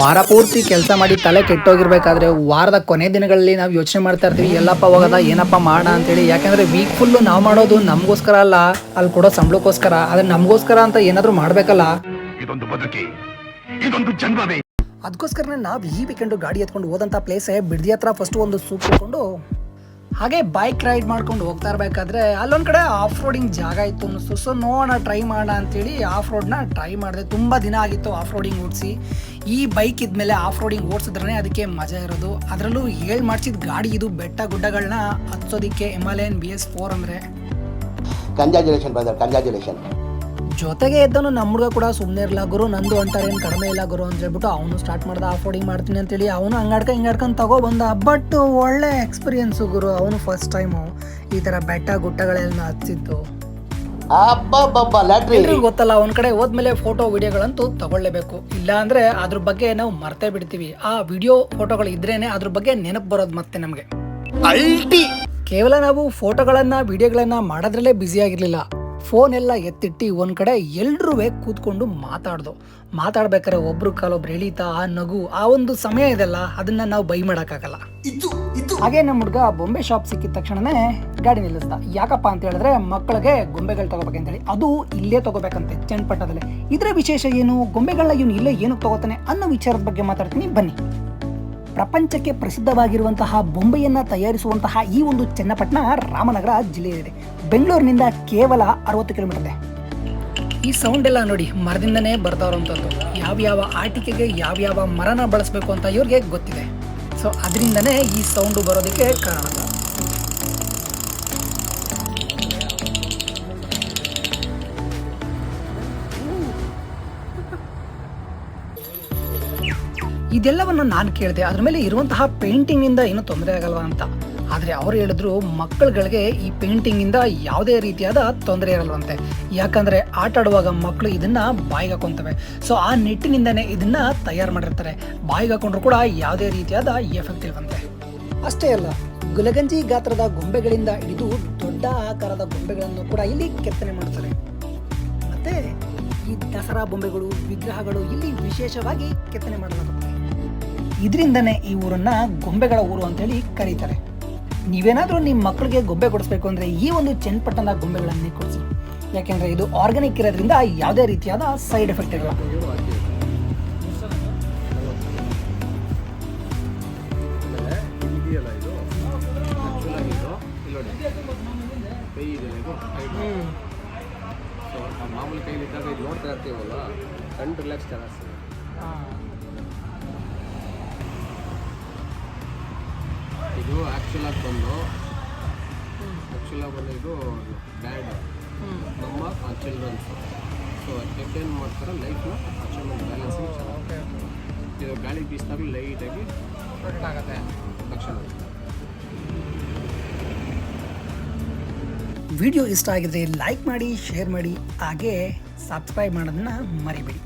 ವಾರ ಪೂರ್ತಿ ಕೆಲಸ ಮಾಡಿ ತಲೆ ಕೆಟ್ಟೋಗಿರ್ಬೇಕಾದ್ರೆ ವಾರದ ಕೊನೆ ದಿನಗಳಲ್ಲಿ ನಾವು ಯೋಚನೆ ಮಾಡ್ತಾ ಇರ್ತೀವಿ ಎಲ್ಲಪ್ಪ ಹೋಗೋದ ಏನಪ್ಪ ಮಾಡೋಣ ಅಂತೇಳಿ. ಯಾಕಂದ್ರೆ ವೀಕ್ ಫುಲ್ ನಾವು ಮಾಡೋದು ನಮಗೋಸ್ಕರ ಅಲ್ಲ ಅಲ್ಲಿ ಕೊಡೋ ಸಂಬಳಕ್ಕೋಸ್ಕರ. ಆದ್ರೆ ನಮಗೋಸ್ಕರ ಅಂತ ಏನಾದರೂ ಮಾಡಬೇಕಲ್ಲ? ಇದೊಂದು ಬದುಕಿ ಇದೊಂದು ಜನ್ಮವೇ. ಅದಕ್ಕೋಸ್ಕರನೇ ನಾವು ಈ ವೀಕೆಂಡು ಗಾಡಿ ಎತ್ಕೊಂಡು ಹೋದಂಥ ಪ್ಲೇಸೇ ಬಿಡ್ದಿ ಹತ್ರ ಫಸ್ಟ್ ಒಂದು ಸೂಪ್ ಇಟ್ಕೊಂಡು ಹಾಗೆ ಬೈಕ್ ರೈಡ್ ಮಾಡ್ಕೊಂಡು ಹೋಗ್ತಾ ಇರಬೇಕಾದ್ರೆ ಅಲ್ಲೊಂದು ಕಡೆ ಆಫ್ ರೋಡಿಂಗ್ ಜಾಗ ಇತ್ತು ಅನ್ನಿಸ್ತು. ಸೊ ನೋಡೋಣ ಟ್ರೈ ಮಾಡೋಣ ಅಂತೇಳಿ ಆಫ್ ರೋಡ್ನ ಟ್ರೈ ಮಾಡಿದೆ. ತುಂಬ ದಿನ ಆಗಿತ್ತು ಆಫ್ ರೋಡಿಂಗ್ ಓಡಿಸಿ. ಈ ಬೈಕ್ ಇದ್ಮೇಲೆ ಆಫ್ ರೋಡಿಂಗ್ ಓಡಿಸಿದ್ರೆ ಅದಕ್ಕೆ ಮಜಾ ಇರೋದು. ಅದರಲ್ಲೂ ಹೇಳ್ ಮಾಡಿಸಿದ ಗಾಡಿ ಇದು ಬೆಟ್ಟ ಗುಡ್ಡಗಳನ್ನ ಹತ್ಸೋದಿಕ್ಕೆ ಹಿಮಾಲಯನ್ ಬಿ ಎಸ್ ಫೋರ್ ಅಂದರೆ. ಕಂಗ್ರ್ಯಾಚುಲೇಷನ್ ಬ್ರದರ್ ಕಂಗ್ರ್ಯಾಚುಲೇಷನ್ ಜೊತೆಗೆ ಇದ್ದನು ನಮ್ಮ ಹುಡುಗ ಕೂಡ ಸುಮ್ಮನೆ ಇರಲ್ಲ ಗುರು ನಂದು ಅಂತಾರೆ ಏನು ಕಡಿಮೆ ಇಲ್ಲ ಗುರು ಅಂತ ಹೇಳ್ಬಿಟ್ಟು ಅವನು ಸ್ಟಾರ್ಟ್ ಮಾಡ್ದ ಆಫೋರ್ಡಿಂಗ್ ಮಾಡ್ತೀನಿ ಅಂತೇಳಿ ಅವನು ಹಂಗಾಡ್ಕ ಹಿಂಗಾಡ್ಕೊಂಡು ತಗೋ ಬಂದ. ಬಟ್ ಒಳ್ಳೆ ಎಕ್ಸ್ಪೀರಿಯನ್ಸು ಗುರು ಅವನು ಫಸ್ಟ್ ಟೈಮು ಈ ಥರ ಬೆಟ್ಟ ಗುಟ್ಟಗಳೆಲ್ಲ ಹತ್ತಿದ್ದು ಗೊತ್ತಲ್ಲ ಒಂದ್ ಕಡೆ ಹೋದ್ಮೇಲೆ ಫೋಟೋ ವಿಡಿಯೋಗಳಂತೂ ತಗೊಳ್ಳೇಬೇಕು. ಇಲ್ಲ ಅಂದ್ರೆ ಅದ್ರ ಬಗ್ಗೆ ನಾವು ಮರ್ತೇ ಬಿಡ್ತೀವಿ. ಆ ವಿಡಿಯೋ ಫೋಟೋಗಳು ಇದ್ರೇನೆ ಅದ್ರ ಬಗ್ಗೆ ನೆನಪು ಬರೋದು ಮತ್ತೆ ನಮಗೆ. ಕೇವಲ ನಾವು ಫೋಟೋಗಳನ್ನ ವಿಡಿಯೋಗಳನ್ನ ಮಾಡೋದ್ರಲ್ಲೇ ಬ್ಯುಸಿ ಆಗಿರ್ಲಿಲ್ಲ. ಫೋನ್ ಎಲ್ಲ ಎತ್ತಿಟ್ಟು ಒಂದು ಕಡೆ ಎಲ್ಲರೂ ಕೂತ್ಕೊಂಡು ಮಾತಾಡ್ದು. ಮಾತಾಡ್ಬೇಕಾದ್ರೆ ಒಬ್ರು ಕಾಲೊಬ್ರು ಎಳೀತಾ ಆ ನಗು ಆ ಒಂದು ಸಮಯ ಇದೆಲ್ಲ ಅದನ್ನ ನಾವು ಬೈ ಮಾಡೋಕ್ಕಾಗಲ್ಲ. ಹಾಗೆ ನಮ್ಮ ಹುಡುಗ ಬೊಂಬೆ ಶಾಪ್ ಸಿಕ್ಕಿದ ತಕ್ಷಣನೇ ಗಾಡಿ ನಿಲ್ಲಿಸ್ದ. ಯಾಕಪ್ಪ ಅಂತ ಹೇಳಿದ್ರೆ ಮಕ್ಕಳಿಗೆ ಗೊಂಬೆಗಳು ತಗೋಬೇಕಂತೇಳಿ ಅದು ಇಲ್ಲೇ ತಗೋಬೇಕಂತೆ ಚನ್ನಪಟ್ಟಣದಲ್ಲಿ. ಇದರ ವಿಶೇಷ ಏನು? ಗೊಂಬೆಗಳನ್ನ ಇವನು ಇಲ್ಲೇ ಏನಕ್ಕೆ ತಗೋತಾನೆ ಅನ್ನೋ ವಿಚಾರದ ಬಗ್ಗೆ ಮಾತಾಡ್ತೀನಿ. ಬನ್ನಿ. ಪ್ರಪಂಚಕ್ಕೆ ಪ್ರಸಿದ್ಧವಾಗಿರುವಂತಹ ಬೊಂಬೆಯನ್ನು ತಯಾರಿಸುವಂತಹ ಈ ಒಂದು ಚನ್ನಪಟ್ಟಣ ರಾಮನಗರ ಜಿಲ್ಲೆಯಲ್ಲಿದೆ. ಬೆಂಗಳೂರಿನಿಂದ ಕೇವಲ ಅರವತ್ತು ಕಿಲೋಮೀಟರ್ ಇದೆ. ಈ ಸೌಂಡ್ ಎಲ್ಲ ನೋಡಿ ಮರದಿಂದನೇ ಬರ್ತಾ ಇರುವಂಥದ್ದು ಯಾವ್ಯಾವ ಆಟಿಕೆಗೆ ಯಾವ್ಯಾವ ಮರನ ಬಳಸಬೇಕು ಅಂತ ಇವ್ರಿಗೆ ಗೊತ್ತಿದೆ. ಸೊ ಅದರಿಂದನೇ ಈ ಸೌಂಡು ಬರೋದಕ್ಕೆ ಕಾರಣ ಇದೆಲ್ಲವನ್ನು ನಾನು ಕೇಳಿದೆ. ಅದ್ರ ಮೇಲೆ ಇರುವಂತಹ ಪೇಂಟಿಂಗಿಂದ ಏನು ತೊಂದರೆ ಆಗಲ್ವಾ ಅಂತ. ಆದರೆ ಅವ್ರು ಹೇಳಿದ್ರು ಮಕ್ಕಳುಗಳಿಗೆ ಈ ಪೇಂಟಿಂಗಿಂದ ಯಾವುದೇ ರೀತಿಯಾದ ತೊಂದರೆ ಇರಲ್ವಂತೆ. ಯಾಕಂದರೆ ಆಟ ಆಡುವಾಗ ಮಕ್ಕಳು ಇದನ್ನು ಬಾಯಿಗೆ ಹಾಕೊಂತವೆ. ಸೊ ಆ ನಿಟ್ಟಿನಿಂದನೇ ಇದನ್ನು ತಯಾರು ಮಾಡಿರ್ತಾರೆ. ಬಾಯಿಗೆ ಹಾಕೊಂಡ್ರು ಕೂಡ ಯಾವುದೇ ರೀತಿಯಾದ ಎಫೆಕ್ಟ್ ಇಲ್ವಂತೆ. ಅಷ್ಟೇ ಅಲ್ಲ, ಗುಲಗಂಜಿ ಗಾತ್ರದ ಗೊಂಬೆಗಳಿಂದ ಹಿಡಿದು ದೊಡ್ಡ ಆಕಾರದ ಗೊಂಬೆಗಳನ್ನು ಕೂಡ ಇಲ್ಲಿ ಕೆತ್ತನೆ ಮಾಡ್ತಾರೆ. ಮತ್ತೆ ಈ ದಸರಾ ಬೊಂಬೆಗಳು ವಿಗ್ರಹಗಳು ಇಲ್ಲಿ ವಿಶೇಷವಾಗಿ ಕೆತ್ತನೆ ಮಾಡಲಾಗುತ್ತದೆ. ಇದರಿಂದನೇ ಈ ಊರನ್ನ ಗೊಂಬೆಗಳ ಊರು ಅಂತೇಳಿ ಕರೀತಾರೆ. ನೀವೇನಾದರೂ ನಿಮ್ಮ ಮಕ್ಕಳಿಗೆ ಗೊಂಬೆ ಕೊಡಿಸ್ಬೇಕು ಅಂದ್ರೆ ಈ ಒಂದು ಚನ್ನಪಟ್ಟಣದ ಗೊಂಬೆಗಳನ್ನೇ ಕೊಡಿಸಿ. ಯಾಕೆಂದರೆ ಇದು ಆರ್ಗಾನಿಕ್ ಇರೋದ್ರಿಂದ ಯಾವುದೇ ರೀತಿಯಾದ ಸೈಡ್ ಎಫೆಕ್ಟ್ ಇರಲ್ಲ. ಮಾಮೂಲಿ ಕೈಲಿ ಇದ್ದಾಗ ಇದು ನೋಡ್ತಾ ಇರ್ತೀವಲ್ಲ ಕಣ್ಣು ರಿಲ್ಯಾಕ್ಸ್ ಜಾಸ್ತಿ ಇದು ಆ್ಯಕ್ಚುಲ್ ಆಗಿ ಬಂದು ಆ್ಯಕ್ಚುಲ್ ಆಗಿ ಬಂದು ಇದು ಡ್ಯಾಡ್ ನಮ್ಮ ಚಿಲ್ಡ್ರನ್ಸ್ ಸೊ ಏನು ಮಾಡ್ತಾರೆ ಲೈಫ್ನ ಚಿಲ್ಡ್ರನ್ ಬ್ಯಾಲೆನ್ಸಿಂಗ್ ಚೆನ್ನಾಗಿ ಇದು ಗಾಳಿ ಬೀಸಿದಾಗ ಲೈಟಾಗಿ ಆಗುತ್ತೆ. ತಕ್ಷಣ ವಿಡಿಯೋ ಇಷ್ಟ ಆಗಿದ್ರೆ ಲೈಕ್ ಮಾಡಿ ಶೇರ್ ಮಾಡಿ ಹಾಗೆ ಸಬ್ಸ್ಕ್ರೈಬ್ ಮಾಡೋದನ್ನ ಮರಿಬೇಡಿ.